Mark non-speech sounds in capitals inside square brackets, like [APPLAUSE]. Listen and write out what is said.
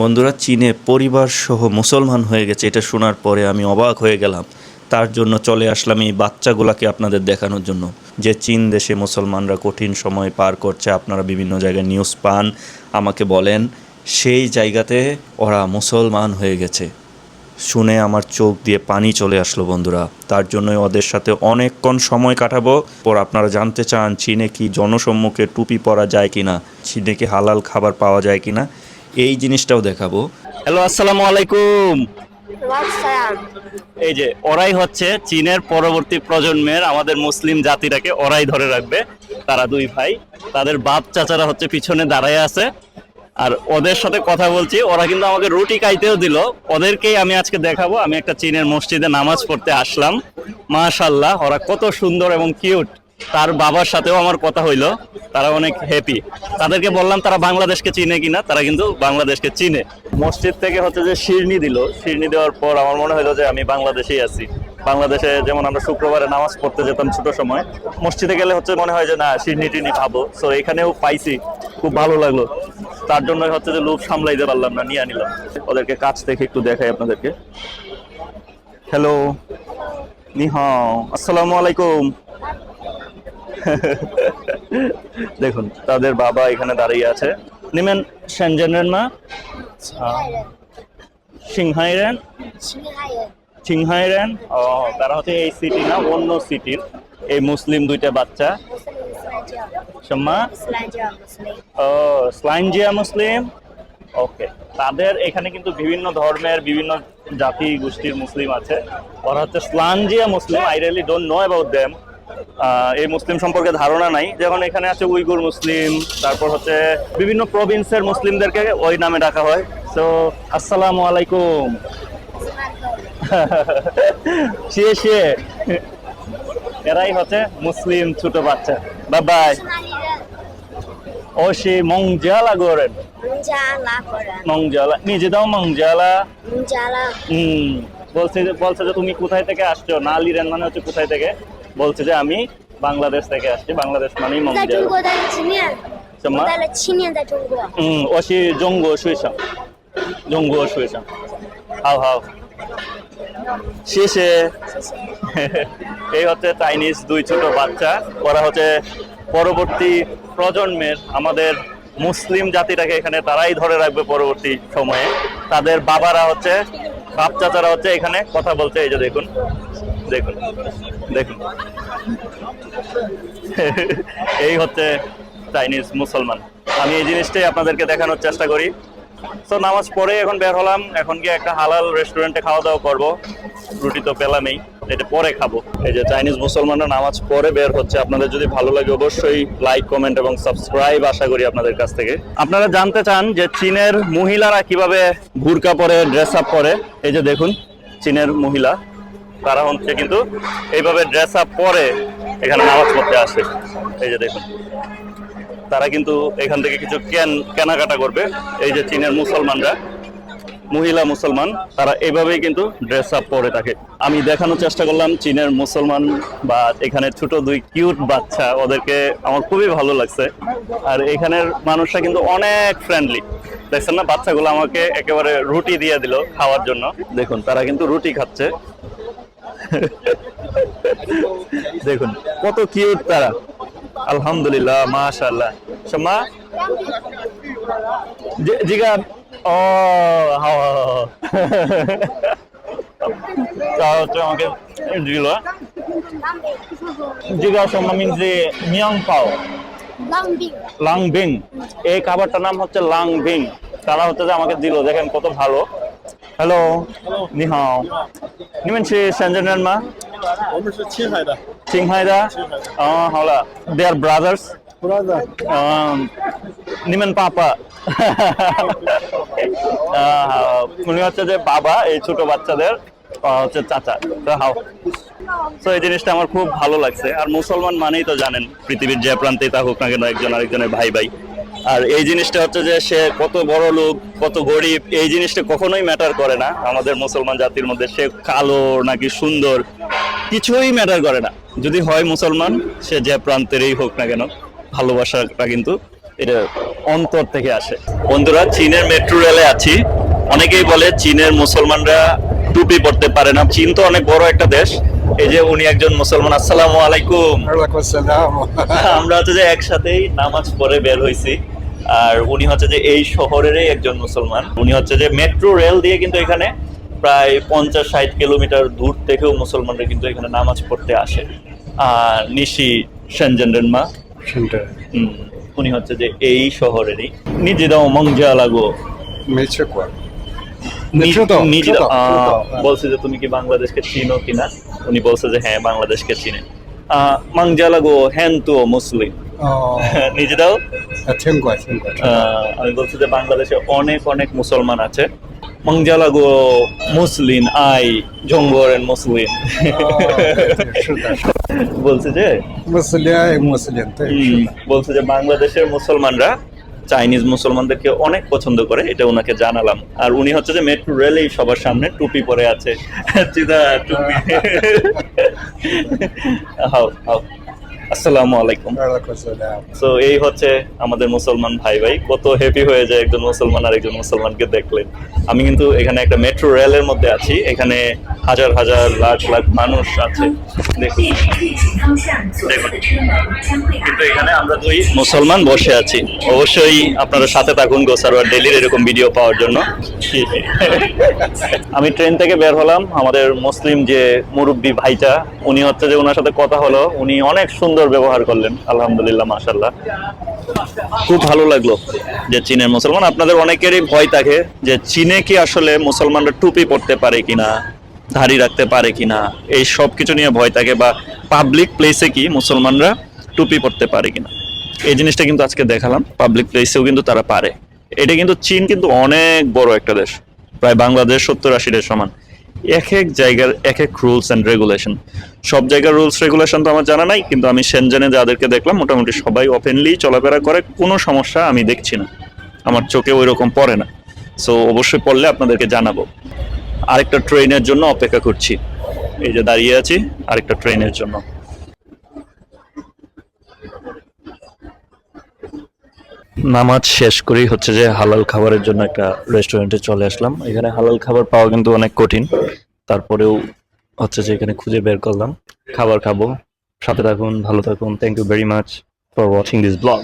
বন্ধুরা, চীনে পরিবার সহ মুসলমান হয়ে গেছে, এটা শোনার পরে আমি অবাক হয়ে গেলাম। তার জন্য চলে আসলাম এই বাচ্চাগুলাকে আপনাদের দেখানোর জন্য। যে চীন দেশে মুসলমানরা কঠিন সময় পার করছে, আপনারা বিভিন্ন জায়গায় নিউজ পান, আমাকে বলেন, সেই জায়গাতে ওরা মুসলমান হয়ে গেছে। শুনে আমার চোখ দিয়ে পানি চলে আসলো বন্ধুরা। তার জন্যই ওদের সাথে অনেকক্ষণ সময় কাটাবো। পর আপনারা জানতে চান, চীনে কি জনসম্মুখে টুপি পরা যায় কিনা, চীনে কি হালাল খাবার পাওয়া যায় কিনা। এই জিনিসটাও দেখাবো। হ্যালো, আসসালামু আলাইকুম। এই যে, ওরাই হচ্ছে চীনের পরবর্তী প্রজন্মের আমাদের মুসলিম জাতিটাকে ওরাই ধরে রাখবে, তারা দুই ভাই। তাদের বাপ চাচারা হচ্ছে পিছনে দাঁড়ায় আছে। আর ওদের সাথে কথা বলছি, ওরা কিন্তু আমাকে রুটি খাইতেও দিল। ওদেরকেই আমি আজকে দেখাবো। আমি একটা চীনের মসজিদে নামাজ পড়তে আসলাম। মাশাল্লাহ ওরা কত সুন্দর এবং কিউট। তার বাবার সাথেও আমার কথা হইল। তারা অনেক হ্যাপি তাদেরকে বললাম, তারা বাংলাদেশকে চিনে কিনা? তারা কিন্তু বাংলাদেশকে চিনে। মসজিদ থেকে হচ্ছে যে শিরনি দিল। শিরনি দেওয়ার পর আমার মনে হলো যে আমি বাংলাদেশেই আছি। বাংলাদেশে যেমন আমরা শুক্রবারে নামাজ পড়তে যেতাম ছোট সময়, মসজিদে গেলে হচ্ছে মনে হয় যে, না শিরনি টিরনি খাব। তো এখানেও পাইছি। খুব ভালো লাগল। তার জন্য হচ্ছে যে লোভ সামলাইতে পারলাম না, নিয়ে নিলাম। ওদেরকে কাছ থেকে একটু দেখাই আপনাদেরকে। হ্যালো নিহাও আসসালামু আলাইকুম। দেখুন, তাদের বাবা এখানে দাঁড়িয়ে আছে। নিমেন শ্যানজেনের মা। সিংহাইরেন। সিংহাইরেন। ও, তারা হচ্ছে এই সিটি না, অন্য সিটির এই মুসলিম দুইটা বাচ্চা। ও, স্লাইনজিয়া মুসলিম। ওকে, তাদের এখানে কিন্তু বিভিন্ন ধর্মের, বিভিন্ন জাতি গোষ্ঠীর মুসলিম আছে। ওরা হচ্ছে স্লানজিয়া মুসলিম। I really don't know about them এই মুসলিম সম্পর্কে ধারণা নাই। যেমন এখানে আছে উইগুর মুসলিম তারপর হচ্ছে বিভিন্ন প্রভিন্সের মুসলিমদেরকে ওই নামে ডাকা হয়। তো আসসালামু আলাইকুম। [LAUGHS] সে সে এরাই হচ্ছে মুসলিম ছোট বাচ্চা। বাবাই ও সে মংজালা গরেন মংজালা। নিজে দাও মংজালা। হুম। বলছে বলছে যে তুমি কোথায় থেকে আসছো? না লিরেন মানে হচ্ছে কোথায় থেকে? বলছে যে আমি বাংলাদেশ থেকে আসছি। বাংলাদেশ মানে জঙ্গু হাও হাও। শেষে। [LAUGHS] এই হচ্ছে চাইনিজ দুই ছোট বাচ্চা। ওরা হচ্ছে পরবর্তী প্রজন্মের আমাদের মুসলিম জাতিটাকে এখানে তারাই ধরে রাখবে পরবর্তী সময়ে। তাদের বাবারা হচ্ছে বাপ চাচারা হচ্ছে এখানে কথা বলছে এই যে দেখুন। দেখুন দেখুন। এই হচ্ছে চাইনিজ মুসলমান। আমি এই জিনিসটাই আপনাদেরকে দেখানোর চেষ্টা করি। তো নামাজ পড়ে এখন বের হলাম। এখন কি একটা হালাল রেস্টুরেন্টে খাওয়া দাওয়া করব। রুটি তো পেলামই। এটা পরে খাব। এই যে চাইনিজ মুসলমানরা নামাজ পড়ে বের হচ্ছে। আপনাদের যদি ভালো লাগে অবশ্যই লাইক কমেন্ট এবং সাবস্ক্রাইব আশা করি আপনাদের কাছ থেকে। আপনারা জানতে চান যে চীনের মহিলারা কীভাবে বুরকা পরে ড্রেস আপ করে? এই যে দেখুন, চীনের মহিলা। তারা হচ্ছে কিন্তু এইভাবে ড্রেস আপ পরে এখানে নামাজ পড়তে আসে। এই যে দেখুন। তারা কিন্তু এখান থেকে কিছু কেন, কেনাকাটা করবে। এই যে চীনের মুসলমানরা, মহিলা মুসলমান, তারা এইভাবেই কিন্তু ড্রেস আপ পরে থাকে। আমি দেখানোর চেষ্টা করলাম চীনের মুসলমান বা এখানে ছোট দুই কিউট বাচ্চা, ওদেরকে আমার খুবই ভালো লাগছে। আর এখানের মানুষরা কিন্তু অনেক ফ্রেন্ডলি দেখছেন না? বাচ্চাগুলো আমাকে একেবারে রুটি দিয়ে দিল খাওয়ার জন্য। দেখুন, তারা কিন্তু রুটি খাচ্ছে। দেখুন কত কিউট তারা। আলহামদুলিল্লাহ মাশাআল্লাহ। সমা জি- জিগা ও আমাকে দিল জিগা সমা যে মিয়াং পাও，লাং বিং এই খাবারটার নাম হচ্ছে লাং বিং তারা হচ্ছে যে আমাকে দিল দেখেন কত ভালো। হ্যালো নি হাও নিমেন সে সেনজেনের মা 我们是青海的 সিংহাই দা ও হাওলা দে আর ব্রাদার্স brother， নিমেন পাপা উনি [LAUGHS] হচ্ছে যে বাবা এই ছোট বাচ্চাদের আহ, হচ্ছে চাচা তো হাও তো এই জিনিসটা আমার খুব ভালো লাগছে আর মুসলমান মানেই তো জানেন পৃথিবীর যে প্রান্তেই থাকুক না কেন একজন আরেকজনের ভাই ভাই আর এই জিনিসটা হচ্ছে যে সে কত বড় লোক কত গরিব এই জিনিসটা কখনোই ম্যাটার করে না। আমাদের মুসলমান জাতির মধ্যে সে কালো নাকি সুন্দর কিছুই ম্যাটার করে না। যদি হয় মুসলমান সে যে প্রান্তেরই হোক না কেন ভালোবাসাটা কিন্তু এটা অন্তর থেকে আসে। বন্ধুরা চীনের মেট্রো রেলে আছি। অনেকেই বলে চীনের মুসলমানরা টুপি পড়তে পারে না। চীন তো অনেক বড় একটা দেশ। এই যে উনি একজন মুসলমান আসসালামু আলাইকুম। আমরা হচ্ছে যে একসাথেই নামাজ পড়ে বের হয়েছি আর উনি হচ্ছে যে এই শহরেরই একজন মুসলমান। উনি হচ্ছে যে মেট্রো রেল দিয়ে কিন্তু এখানে প্রায় পঞ্চাশ ষাট কিলোমিটার দূর থেকেও মুসলমানরা কিন্তু এখানে নামাজ পড়তে আসে। আর নিশি সেনজেন্ডেন মা। উনি হচ্ছে যে এই শহরেরই। নিজেরাও মংজা লাগো বলছে যে তুমি কি বাংলাদেশকে চিনো কিনা? উনি বলছে যে হ্যাঁ বাংলাদেশকে চিনে। মাংজালাগো হ্যান তো মুসলিম। [LAUGHS] নিজেরাও? আমি বলছি যে বাংলাদেশে অনেক অনেক মুসলমান আছে। মংজালাগো মুসলিম আই জঙ্গরেন মুসলিম [LAUGHS] বলছে যে মুসলিম বলছে যে বাংলাদেশের মুসলমানরা চাইনিজ মুসলমানদেরকে অনেক পছন্দ করে এটা ওনাকে জানালাম। আর উনি হচ্ছে যে মেট্রো রেলেই সবার সামনে টুপি পরে আছে। [LAUGHS] চিদা টুপি। হাও হাও। আসসালামু আলাইকুম। তো এই হচ্ছে আমাদের মুসলমান ভাই ভাই কত হ্যাপি হয়ে যায় একজন মুসলমান আর একজন মুসলমানকে দেখলে আমি কিন্তু এখানে একটা মেট্রো রেলের মধ্যে আছি। এখানে হাজার হাজার লাখ লাখ মানুষ আছে। দেখুন। দেখুন কিন্তু এখানে আমরা দুই মুসলমান বসে আছি। অবশ্যই আপনারা সাথে থাকুন গোসারোয়ার ডেলির এরকম ভিডিও পাওয়ার জন্য। আমি ট্রেন থেকে বের হলাম। আমাদের মুসলিম যে মুরব্বী ভাইটা উনি হচ্ছে যে ওনার সাথে কথা হলো। উনি অনেক সুন্দর ব্যবহার করলেন, আলহামদুলিল্লাহ মাশাল্লাহ খুব ভালো লাগল যে চীনের মুসলমান। আপনাদের অনেকেরই ভয় থাকে যে চীনে কি আসলে মুসলমানরা টুপি পড়তে পারে কিনা দাড়ি রাখতে পারে কিনা, এই সব কিছু নিয়ে ভয় থাকে বা পাবলিক প্লেসে কি মুসলমানরা টুপি পড়তে পারে কিনা। এই জিনিসটা কিন্তু আজকে দেখালাম পাবলিক প্লেসেও কিন্তু তারা পারে। এটা কিন্তু চীন কিন্তু অনেক বড় একটা দেশ, প্রায় বাংলাদেশ সত্তর আশিটার সমান। এক এক জায়গার এক এক রুলস অ্যান্ড রেগুলেশন সব জায়গার রুলস রেগুলেশন তো আমার জানা নাই, কিন্তু আমি সেনজেনে যাদেরকে দেখলাম, মোটামুটি সবাই ওপেনলি চলাফেরা করে, কোনো সমস্যা আমি দেখছি না। আমার চোখে ওই রকম পড়ে না। সো অবশ্যই পড়লে আপনাদেরকে জানাব। আরেকটা ট্রেনের জন্য অপেক্ষা করছি। এই যে দাঁড়িয়ে আছি, আরেকটা ট্রেনের জন্য। নামাজ শেষ করেই হচ্ছে যে হালাল খাবারের জন্য একটা রেস্টুরেন্টে চলে আসলাম। এখানে হালাল খাবার পাওয়া কিন্তু অনেক কঠিন। তারপরেও হচ্ছে যে এখানে খুঁজে বের করলাম। খাবার খাব। সাথে থাকুন, ভালো থাকুন। Thank you very much for watching this blog